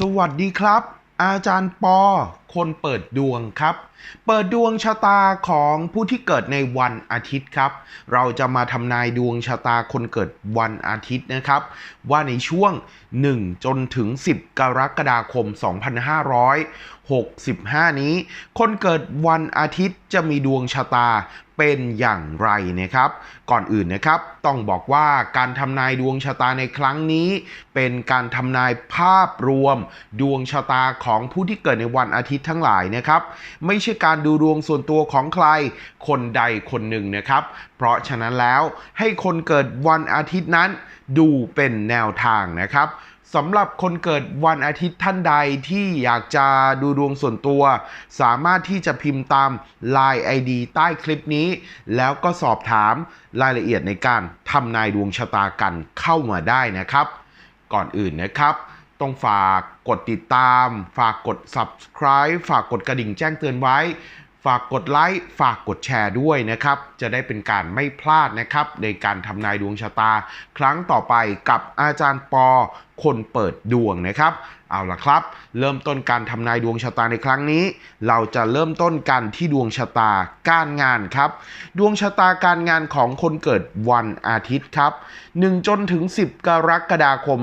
สวัสดีครับ อาจารย์ปอ คนเปิดดวงครับ เปิดดวงชะตาของผู้ที่เกิดในวันอาทิตย์ครับ เราจะมาทำนายดวงชะตาคนเกิดวันอาทิตย์นะครับ ว่าในช่วง 1 จนถึง 10 กรกฎาคม 2565 นี้ คนเกิดวันอาทิตย์จะมีดวงชะตาเป็นอย่างไรนะครับ ก่อนอื่นนะครับ ต้องบอกว่าการทำนายดวงชะตาในครั้งนี้ เป็นการทำนายภาพรวม ดวงชะตาของผู้ที่เกิดในวันอาทิตย์ทั้งหลายนะครับ ไม่ใช่การดูดวงส่วนตัวของใคร คนใดคนหนึ่งนะครับ เพราะฉะนั้นแล้วให้คนเกิดวันอาทิตย์นั้น ดูเป็นแนวทางนะครับสำหรับคนเกิดวันอาทิตย์ท่านใดที่อยากจะดูดวงส่วนตัว สามารถที่จะพิมพ์ตาม Line ID ใต้คลิปนี้ แล้วก็สอบถามรายละเอียดในการทำนายดวงชะตากันเข้ามาได้นะครับ ก่อนอื่นนะครับ ต้องฝากกดติดตาม ฝากกด subscribe ฝากกดกระดิ่งแจ้งเตือนไว้ ฝากกดไลค์ ฝากกดแชร์ด้วยนะครับ จะได้เป็นการไม่พลาดนะครับ ในการทำนายดวงชะตา ครั้งต่อไปกับอาจารย์ปอ คนเปิดดวงนะครับ เอาละครับ เริ่มต้นการทำนายดวงชะตาในครั้งนี้ เราจะเริ่มต้นกันที่ดวงชะตาการงานครับ ดวงชะตาการงานของคนเกิดวันอาทิตย์ครับ 1 จนถึง 10 กรกฎาคม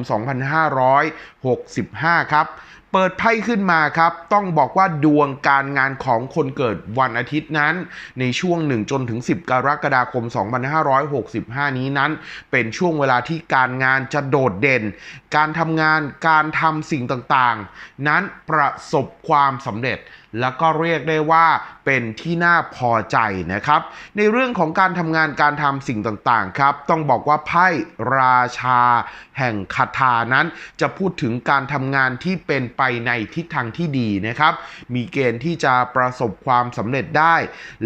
2565 ครับ เปิดไพ่ขึ้นมาครับ ต้องบอกว่าดวงการงานของคนเกิดวันอาทิตย์นั้น ในช่วง 1 จนถึง 10 กรกฎาคม 2565 นี้นั้น เป็นช่วงเวลาที่การงานจะโดดเด่น การทำงานการทำสิ่งต่างๆ นั้นประสบความสำเร็จ แล้วก็เรียกได้ว่าเป็นที่น่าพอใจนะครับ ในเรื่องของการทำงานการทำสิ่งต่างๆครับ ต้องบอกว่าไพ่ราชา แห่งคาถานั้น จะพูดถึงการทำงานที่เป็นไปในทิศทางที่ดีนะครับ มีเกณฑ์ที่จะประสบความสำเร็จได้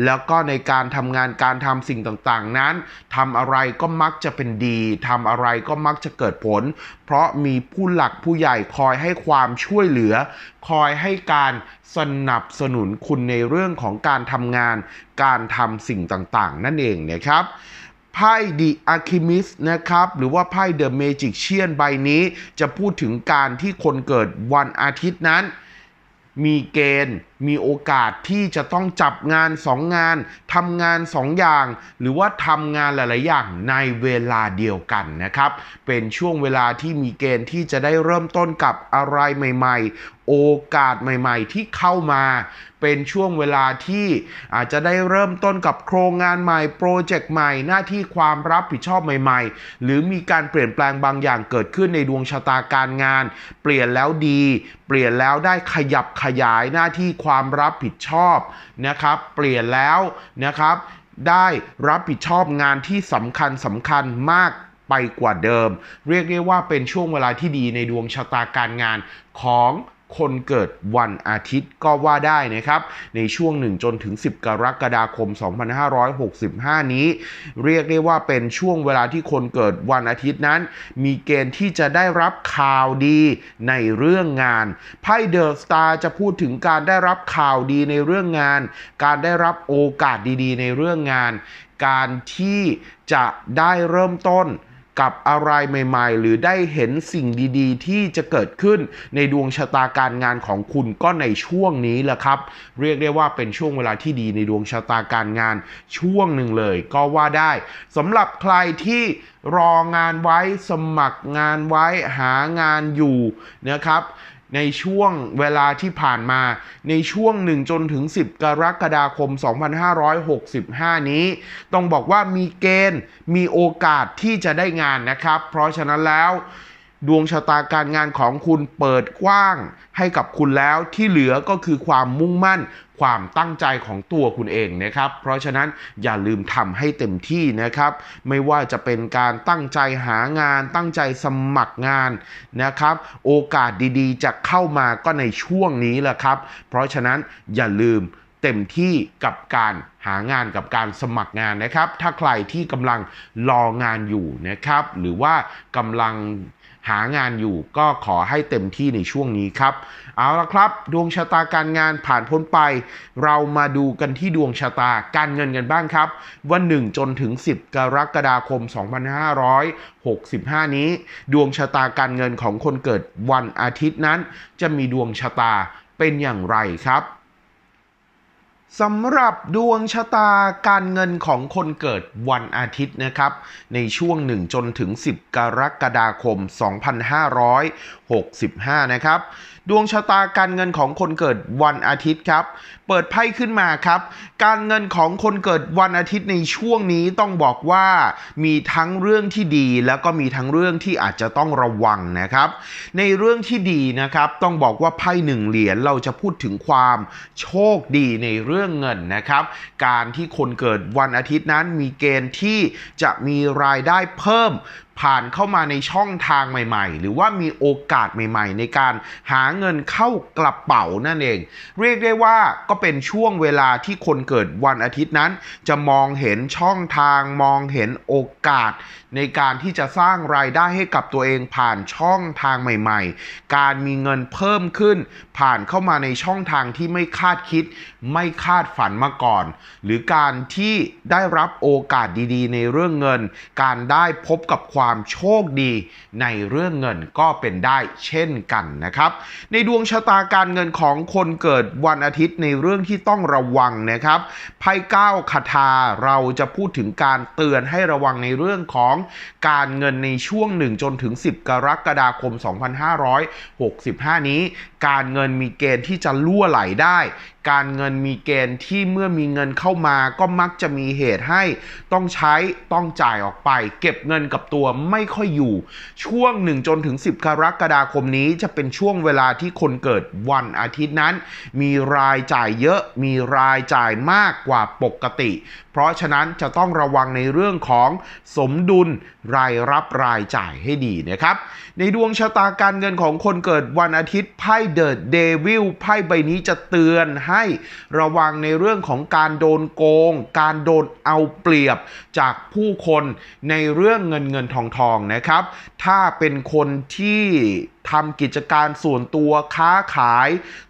แล้วก็ในการทำงานการทำสิ่งต่างๆนั้นทำอะไรก็มักจะเป็นดีทำอะไรก็มักจะเกิดผล เพราะมีผู้หลักผู้ใหญ่คอยให้ความช่วยเหลือ คอยให้การสนับสนุนคุณในเรื่องของการทำงาน การทำสิ่งต่างๆ นั่นเองนะครับไพ่ดิอาคิมิสนะครับ หรือว่าไพ่เดอะเมจิกเชียนใบนี้ จะพูดถึงการที่คนเกิดวันอาทิตย์นั้น มีเกณฑ์มีโอกาสที่จะต้องจับงานสองงานทำงานสองอย่าง หรือว่าทำงานหลาย ๆ อย่างในเวลาเดียวกันนะครับ เป็นช่วงเวลาที่มีเกณฑ์ที่จะได้เริ่มต้นกับอะไรใหม่ ๆโอกาสใหม่ๆ ที่เข้ามาเป็นช่วงเวลาที่อาจจะได้เริ่มต้นกับโครงงานใหม่ โปรเจกต์ใหม่ หน้าที่ความรับผิดชอบใหม่ๆ หรือมีการเปลี่ยนแปลงบางอย่างเกิดขึ้นในดวงชะตาการงาน เปลี่ยนแล้วดี เปลี่ยนแล้วได้ขยับขยายหน้าที่ความรับผิดชอบนะครับเปลี่ยนแล้วนะครับได้รับผิดชอบงานที่สำคัญสำคัญมากไปกว่าเดิม เรียกได้ว่าเป็นช่วงเวลาที่ดีในดวงชะตาการงานของ คนเกิดวันอาทิตย์ก็ว่าได้นะครับ ในช่วง 1 จนถึง 10 กรกฎาคม 2565 นี้ เรียกได้ว่าเป็นช่วงเวลาที่คนเกิดวันอาทิตย์นั้น มีเกณฑ์ที่จะได้รับข่าวดีในเรื่องงานไพ่เดอะสตาร์จะพูดถึงการได้รับข่าวดีในเรื่องงาน การได้รับโอกาสดีๆ ในเรื่องงาน การที่จะได้เริ่มต้น กับอะไรใหม่ ๆ หรือได้เห็นสิ่งดีๆ ที่จะเกิดขึ้นในดวงชะตาการงานของคุณก็ในช่วงนี้แหละครับ เรียกได้ว่าเป็นช่วงเวลาที่ดีในดวงชะตาการงานช่วงหนึ่งเลย ก็ว่าได้สำหรับใครที่รองานไว้สมัครงานไว้หางานอยู่นะครับ ในช่วงเวลาที่ผ่านมาในช่วง 1 จนถึง 10 กรกฎาคม 2565 นี้ ต้องบอกว่ามีเกณฑ์มีโอกาสที่จะได้งานนะครับ เพราะฉะนั้นแล้ว ดวงชะตาการงานของคุณเปิดกว้างให้กับคุณแล้วที่เหลือก็คือความมุ่งมั่น ความตั้งใจของตัวคุณเองนะครับ เพราะฉะนั้นอย่าลืมทำให้เต็มที่นะครับ ไม่ว่าจะเป็นการตั้งใจหางาน ตั้งใจสมัครงานนะครับ โอกาสดีๆ จะเข้ามาก็ในช่วงนี้แหละครับ เพราะฉะนั้นอย่าลืมเต็มที่กับการหางานกับการสมัครงานนะครับ ถ้าใครที่กำลังรองานอยู่นะครับ หรือว่ากำลัง หางานอยู่ก็ขอให้เต็มที่ในช่วงนี้ครับ เอาละครับ ดวงชะตาการงานผ่านพ้นไป เรามาดูกันที่ดวงชะตาการเงินกันบ้างครับ วัน1จนถึง 10 กรกฎาคม 2565 นี้ ดวงชะตาการเงินของคนเกิดวันอาทิตย์นั้น จะมีดวงชะตาเป็นอย่างไรครับ สำหรับดวงชะตาการเงินของคนเกิดวันอาทิตย์นะครับ ในช่วง 1 จนถึง 10 กรกฎาคม 2565 นะครับ ดวงชะตาการเงินของคนเกิดวันอาทิตย์ครับ เปิดไพ่ขึ้นมาครับ การเงินของคนเกิดวันอาทิตย์ในช่วงนี้ต้องบอกว่ามีทั้งเรื่องที่ดีแล้วก็มีทั้งเรื่องที่อาจจะต้องระวังนะครับ ในเรื่องที่ดีนะครับต้องบอกว่าไพ่หนึ่งเหรียญเราจะพูดถึงความโชคดีในเรื่องเงินนะครับ การที่คนเกิดวันอาทิตย์นั้นมีเกณฑ์ที่จะมีรายได้เพิ่ม ผ่านเข้ามาในช่องทางใหม่ ๆ หรือว่ามีโอกาสใหม่ ๆ ในการหาเงินเข้ากระเป๋านั่นเอง เรียกได้ว่าก็เป็นช่วงเวลาที่คนเกิดวันอาทิตย์นั้น จะมองเห็นช่องทางมองเห็นโอกาส ในการที่จะสร้างรายได้ให้กับตัวเองผ่านช่องทางใหม่ ๆ การมีเงินเพิ่มขึ้น ผ่านเข้ามาในช่องทางที่ไม่คาดคิด ไม่คาดฝันมาก่อน หรือการที่ได้รับโอกาสดีๆ ในเรื่องเงิน การได้พบกับความความโชคดีในเรื่องเงินก็เป็นได้เช่นกันนะครับ ในดวงชะตาการเงินของคนเกิดวันอาทิตย์ในเรื่องที่ต้องระวังนะครับไพ่เก้าคาถาเราจะพูดถึงการเตือนให้ระวังในเรื่องของการเงินในช่วง 1 จนถึง 10 กรกฎาคม 2565 นี้ การเงินมีเกณฑ์ที่จะล่วไหลได้ การเงินมีเกณฑ์ที่เมื่อมีเงินเข้ามาก็มักจะมีเหตุให้ต้องใช้ต้องจ่ายออกไป เก็บเงินกับตัวไม่ค่อยอยู่ ช่วง 1 จนถึง 10 กรกฎาคมนี้จะเป็นช่วงเวลาที่คนเกิดวันอาทิตย์นั้น มีรายจ่ายเยอะมีรายจ่ายมากกว่าปกติ เพราะฉะนั้นจะต้องระวังในเรื่องของสมดุลรายรับรายจ่ายให้ดีนะครับ ในดวงชะตาการเงินของคนเกิดวันอาทิตย์ไพ่เดอะเดวิลไพ่ใบนี้จะเตือนให้ระวังในเรื่องของการโดนโกง การโดนเอาเปรียบจากผู้คนในเรื่องเงินเงินทององทองนะครับ ถ้าเป็นคนที่ทำกิจการส่วนตัวค้าขาย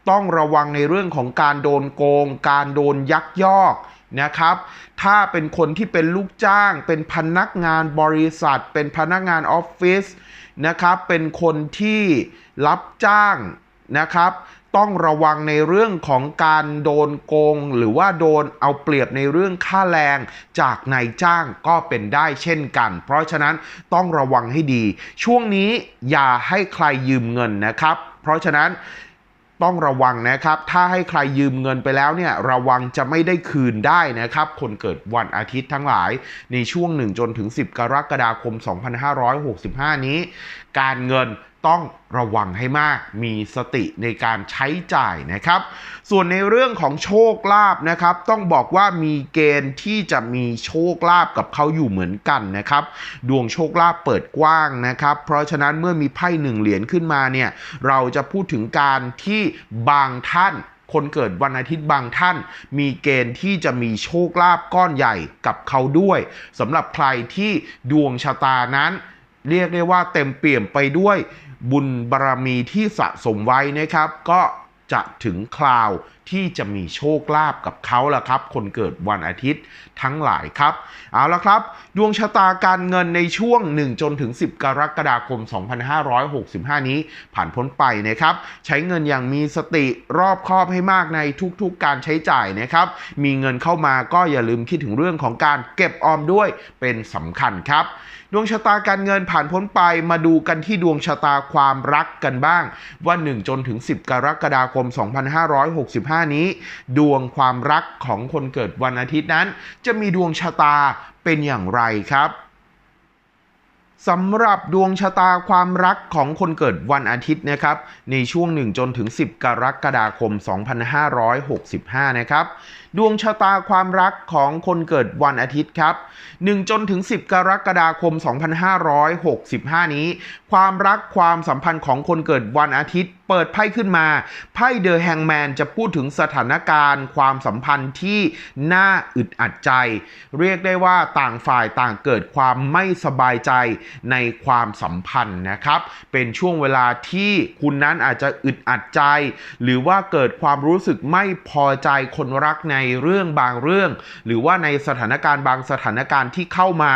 ต้องระวังในเรื่องของการโดนโกง การโดนยักยอกนะครับ ถ้าเป็นคนที่เป็นลูกจ้าง เป็นพนักงานบริษัท เป็นพนักงานออฟฟิศนะครับ เป็นคนที่รับจ้างนะครับ ต้องระวังในเรื่องของการโดนโกง หรือว่าโดนเอาเปรียบในเรื่องค่าแรงจากนายจ้างก็เป็นได้เช่นกัน เพราะฉะนั้นต้องระวังให้ดี ช่วงนี้อย่าให้ใครยืมเงินนะครับ เพราะฉะนั้นต้องระวังนะครับ ถ้าให้ใครยืมเงินไปแล้วเนี่ย ระวังจะไม่ได้คืนได้นะครับ คนเกิดวันอาทิตย์ทั้งหลาย ในช่วง 1 จนถึง 10 กรกฎาคม 2565 นี้ การเงิน ต้องระวังให้มากมีสติในการใช้จ่ายนะครับ ส่วนในเรื่องของโชคลาภนะครับ ต้องบอกว่ามีเกณฑ์ที่จะมีโชคลาภกับเขาอยู่เหมือนกันนะครับ ดวงโชคลาภเปิดกว้างนะครับ เพราะฉะนั้นเมื่อมีไพ่หนึ่งเหรียญขึ้นมาเนี่ยเราจะพูดถึงการที่บางท่านคนเกิดวันอาทิตย์บางท่าน มีเกณฑ์ที่จะมีโชคลาภก้อนใหญ่กับเขาด้วยสำหรับใครที่ดวงชะตานั้น เรียกได้ว่าเต็มเปี่ยมไปด้วย บุญบารมีที่สะสมไว้นะครับ ก็จะถึงคราวที่จะมีโชคลาภกับเขาละครับ คนเกิดวันอาทิตย์ทั้งหลายครับ เอาละครับ ดวงชะตาการเงินในช่วง 1 จนถึง 10 กรกฎาคม 2565 นี้ผ่านพ้นไปนะครับ ใช้เงินอย่างมีสติรอบคอบให้มากในทุกๆการใช้จ่ายนะครับ มีเงินเข้ามาก็อย่าลืมคิดถึงเรื่องของการเก็บออมด้วยเป็นสำคัญครับ ดวงชะตาการเงินผ่านพ้นไปมาดูกันที่ดวงชะตาความรักกันบ้าง ว่า1จนถึง 10 กรกฎาคม 2565 นี้ ดวงความรักของคนเกิดวันอาทิตย์นั้น จะมีดวงชะตาเป็นอย่างไรครับ สำหรับดวงชะตาความรักของคนเกิดวันอาทิตย์นะครับ ในช่วง 1 จนถึง 10 กรกฎาคม 2565 นะครับ ดวงชะตาความรักของคนเกิดวันอาทิตย์ครับ 1 จนถึง 10 กรกฎาคม 2565 นี้ ความรักความสัมพันธ์ของคนเกิดวันอาทิตย์เปิดไพ่ขึ้นมา ไพ่เดอะแฮงแมนจะพูดถึงสถานการณ์ ความสัมพันธ์ที่น่าอึดอัดใจ เรียกได้ว่าต่างฝ่ายต่างเกิดความไม่สบายใจในความสัมพันธ์นะครับ เป็นช่วงเวลาที่คุณนั้นอาจจะอึดอัดใจ หรือว่าเกิดความรู้สึกไม่พอใจคนรักในเรื่องบางเรื่อง หรือว่าในสถานการณ์บางสถานการณ์ที่เข้ามา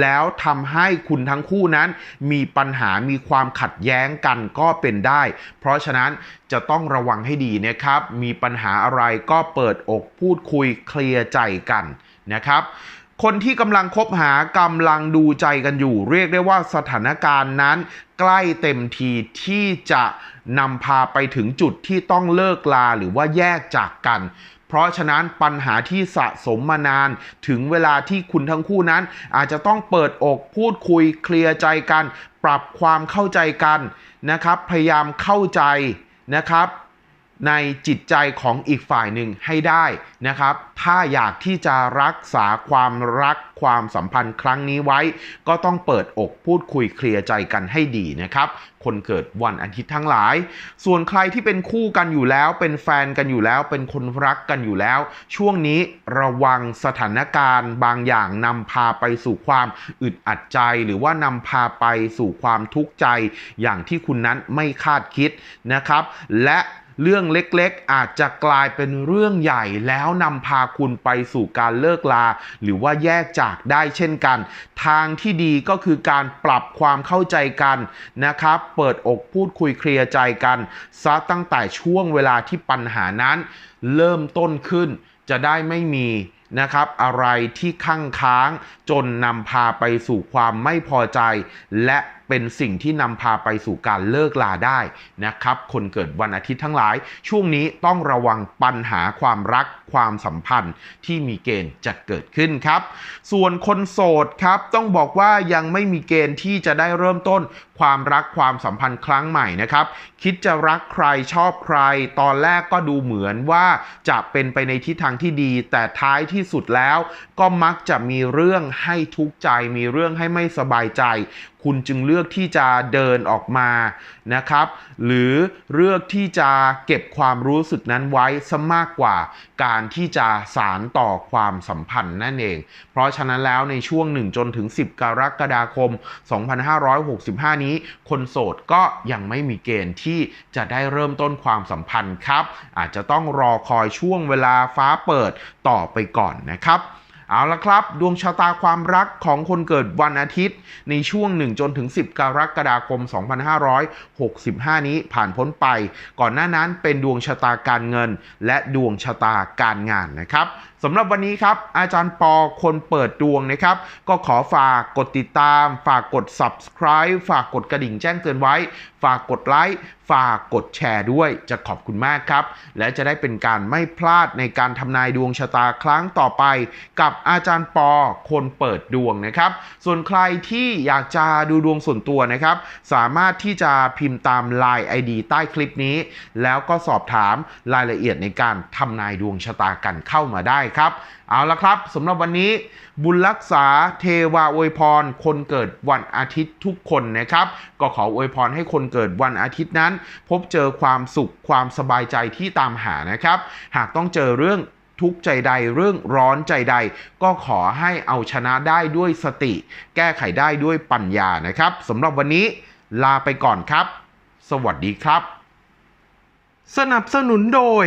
แล้วทำให้คุณทั้งคู่นั้น มีปัญหามีความขัดแย้งกันก็เป็นได้เพราะฉะนั้นจะต้องระวังให้ดีนะครับ มีปัญหาอะไรก็เปิดอกพูดคุยเคลียร์ใจกันนะครับคนที่กำลังคบหากำลังดูใจกันอยู่ เรียกได้ว่าสถานการณ์นั้น ใกล้เต็มทีที่จะนำพาไปถึงจุดที่ต้องเลิกลาหรือว่าแยกจากกัน เพราะฉะนั้นปัญหาที่สะสมมานาน ถึงเวลาที่คุณทั้งคู่นั้น อาจจะต้องเปิดอกพูดคุยเคลียร์ใจกัน ปรับความเข้าใจกัน นะครับ พยายามเข้าใจนะครับ ในจิตใจของอีกฝ่ายหนึ่งให้ได้นะครับ ถ้าอยากที่จะรักษาความรักความสัมพันธ์ครั้งนี้ไว้ ก็ต้องเปิดอกพูดคุยเคลียร์ใจกันให้ดีนะครับ คนเกิดวันอาทิตย์ทั้งหลาย ส่วนใครที่เป็นคู่กันอยู่แล้ว เป็นแฟนกันอยู่แล้ว เป็นคนรักกันอยู่แล้ว ช่วงนี้ระวังสถานการณ์บางอย่างนำพาไปสู่ความอึดอัดใจ หรือว่านำพาไปสู่ความทุกข์ใจ อย่างที่คุณนั้นไม่คาดคิดนะครับ และ เรื่องเล็กๆ อาจจะกลายเป็นเรื่องใหญ่แล้วนำพาคุณไปสู่การเลิกลา หรือว่าแยกจากได้เช่นกัน ทางที่ดีก็คือการปรับความเข้าใจกันนะครับ เปิดอกพูดคุยเคลียร์ใจกันซะตั้งแต่ช่วงเวลาที่ปัญหานั้น เริ่มต้นขึ้นจะได้ไม่มี นะครับ อะไรที่ข้างค้างจนนำพาไปสู่ความไม่พอใจ และเป็นสิ่งที่นำพาไปสู่การเลิกลาได้นะครับ คนเกิดวันอาทิตย์ทั้งหลาย ช่วงนี้ต้องระวังปัญหาความรัก ความสัมพันธ์ที่มีเกณฑ์จะเกิดขึ้นครับ ส่วนคนโสดครับต้องบอกว่ายังไม่มีเกณฑ์ที่จะได้เริ่มต้นความรักความสัมพันธ์ครั้งใหม่นะครับ คิดจะรักใครชอบใคร ตอนแรกก็ดูเหมือนว่าจะเป็นไปในทิศทางที่ดี แต่ท้ายที่สุดแล้วก็มักจะมีเรื่องให้ทุกข์ใจ มีเรื่องให้ไม่สบายใจ คุณจึงเลือกที่จะเดินออกมานะครับ หรือเลือกที่จะเก็บความรู้สึกนั้นไว้ซะมากกว่าการที่จะสารต่อความสัมพันธ์นั่นเอง เพราะฉะนั้นแล้วในช่วง 1 จนถึง 10 กรกฎาคม 2565 นี้ คนโสดก็ยังไม่มีเกณฑ์ที่จะได้เริ่มต้นความสัมพันธ์ครับ อาจจะต้องรอคอยช่วงเวลาฟ้าเปิดต่อไปก่อนนะครับ เอาละครับ ดวงชะตาความรักของคนเกิดวันอาทิตย์ ในช่วง 1 จนถึง 10 กรกฎาคม 2565 นี้ผ่านพ้นไป ก่อนหน้านั้นเป็นดวงชะตาการเงิน และดวงชะตาการงานนะครับสำหรับวันนี้ครับอาจารย์ปอคนเปิดดวงนะครับ ก็ขอฝากกดติดตาม ฝากกด subscribe ฝากกดกระดิ่งแจ้งเตือนไว้ ฝากกดไลค์ฝากกดแชร์ด้วยจะขอบคุณมากครับ และจะได้เป็นการไม่พลาดในการทำนายดวงชะตาครั้งต่อไป กับอาจารย์ปอคนเปิดดวงนะครับ ส่วนใครที่อยากจะดูดวงส่วนตัวนะครับ สามารถที่จะพิมพ์ตาม Line ID ใต้คลิปนี้ แล้วก็สอบถามรายละเอียดในการทำนายดวงชะตากันเข้ามาได้ครับ เอาละครับสำหรับวันนี้บุญรักษาเทวาอวยพร คนเกิดวันอาทิตย์ทุกคนนะครับ ก็ขออวยพรให้คนเกิดวันอาทิตย์นั้น พบเจอความสุขความสบายใจที่ตามหานะครับ หากต้องเจอเรื่องทุกใจใดเรื่องร้อนใจใด ก็ขอให้เอาชนะได้ด้วยสติ แก้ไขได้ด้วยปัญญานะครับสำหรับวันนี้ลาไปก่อนครับ สวัสดีครับ สนับสนุนโดย